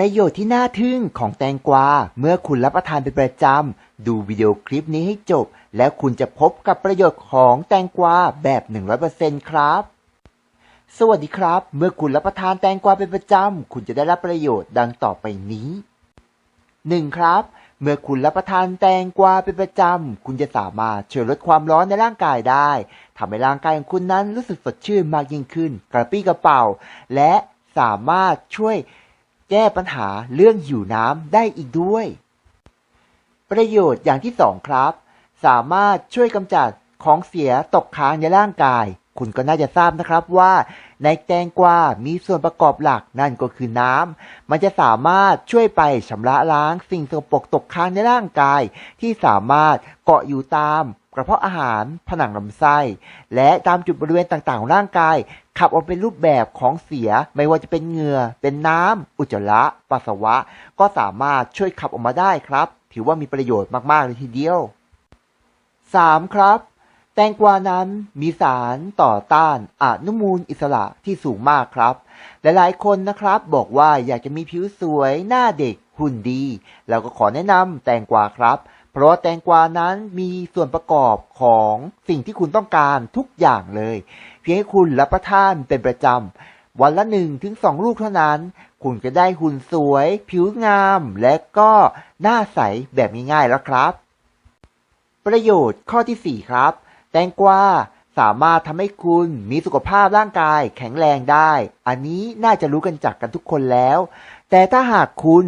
ประโยชน์ที่น่าทึ่งของแตงกวา เมื่อคุณรับประทานเป็นประจำ ดูวิดีโอคลิปนี้ให้จบ แล้วคุณจะพบกับประโยชน์ของแตงกวาแบบ 100%ครับ สวัสดีครับ เมื่อคุณรับประทานแตงกวาเป็นประจำ คุณจะได้รับประโยชน์ดังต่อไปนี้ 1. ครับ เมื่อคุณรับประทานแตงกวาเป็นประจำ คุณจะสามารถช่วยลดความร้อนในร่างกายได้ทำให้ร่างกายของคุณนั้นรู้สึกสดชื่นมากยิ่งขึ้น กระปรี้กระเป๋า และสามารถช่วย แก้ปัญหาเรื่องหิวน้ำได้อีกด้วย ประโยชน์อย่างที่สองครับ สามารถช่วยกำจัดของเสียตกค้างในร่างกาย คุณก็น่าจะทราบนะครับว่า ในแตงกวา มีส่วนประกอบหลักนั่นก็คือน้ำ มันจะสามารถช่วยไปชำระล้างสิ่งสกปรกตกค้างในร่างกาย ที่สามารถเกาะอยู่ตาม กระเพาะอาหาร ผนังลำไส้ และตามจุดบริเวณต่างๆของร่างกาย ขับออกเป็นรูปแบบของเสีย ไม่ว่าจะเป็นเหงื่อ เป็นน้ำ อุจจาระ ปัสสาวะ ก็สามารถช่วยขับออกมาได้ครับ ถือว่ามีประโยชน์มาก ๆ เลยทีเดียว 3. ครับ แตงกวานั้นมีสารต่อต้านอนุมูลอิสระที่สูงมากครับ หลายๆ คนนะครับบอกว่าอยากจะมีผิวสวยหน้าเด็กหุ่นดี เราก็ขอแนะนำแตงกวาครับ เพราะว่าแตงกวานั้นมีส่วนประกอบของสิ่งที่คุณต้องการทุกอย่างเลย เพียงให้คุณรับประทานเป็นประจำ วันละหนึ่งถึงสองลูกเท่านั้น คุณก็ได้หุ่นสวย ผิวงาม และก็หน้าใสแบบง่ายๆแล้วครับ ประโยชน์ข้อที่ 4 ครับ แตงกวาสามารถทำให้คุณมีสุขภาพร่างกายแข็งแรงได้ อันนี้น่าจะรู้กันจักกันทุกคนแล้ว แต่ถ้าหากคุณ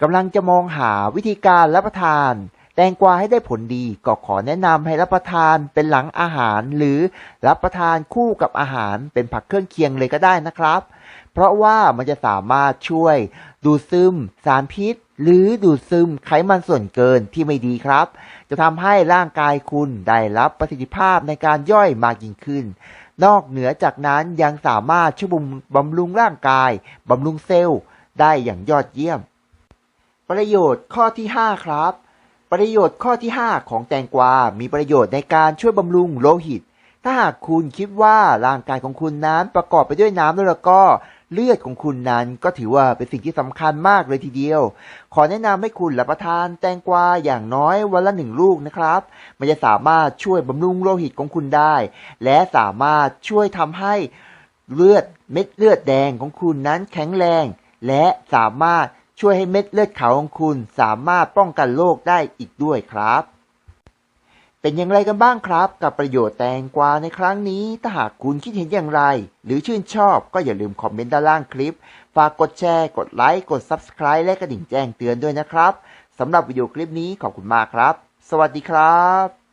กำลังจะมองหาวิธีการรับประทาน แตงกวาให้ได้ผลดีก็ขอแนะนำให้รับประทานเป็นหลังอาหาร หรือรับประทานคู่กับอาหารเป็นผักเครื่องเคียงเลยก็ได้นะครับ เพราะว่ามันจะสามารถช่วย ดูดซึม สารพิษ หรือดูดซึมไขมันส่วนเกินที่ไม่ดีครับ จะทำให้ร่างกายคุณได้รับประสิทธิภาพในการย่อยมากยิ่งขึ้น นอกเหนือจากนั้นยังสามารถช่วยบำรุงร่างกายบำรุงเซลล์ได้อย่างยอดเยี่ยม ประโยชน์ข้อที่ 5 ครับ ประโยชน์ข้อที่ 5 ของแตงกวา มีประโยชน์ในการช่วยบำรุงโลหิต ถ้าหากคุณคิดว่าร่างกายของคุณนั้นประกอบไปด้วยน้ำแล้วก็เลือดของคุณนั้นก็ถือว่าเป็นสิ่งที่สำคัญมากเลยทีเดียว ขอแนะนำให้คุณรับประทานแตงกวาอย่างน้อยวันละหนึ่งลูกนะครับ มันจะสามารถช่วยบำรุงโลหิตของคุณได้ และสามารถช่วยทำให้เลือดเม็ดเลือดแดงของคุณนั้นแข็งแรง และสามารถ ช่วยให้เม็ดเลือดขาวของคุณสามารถป้องกันโรคได้อีกด้วยครับ เป็นอย่างไรกันบ้างครับ กับประโยชน์แตงกวาในครั้งนี้ ถ้าหากคุณคิดเห็นอย่างไร หรือชื่นชอบก็อย่าลืมคอมเมนต์ด้านล่างคลิป ฝากกดแชร์ กดไลค์ กด Subscribe และกระดิ่งแจ้งเตือนด้วยนะครับสำหรับวิดีโอคลิปนี้ขอบคุณมากครับ สวัสดีครับ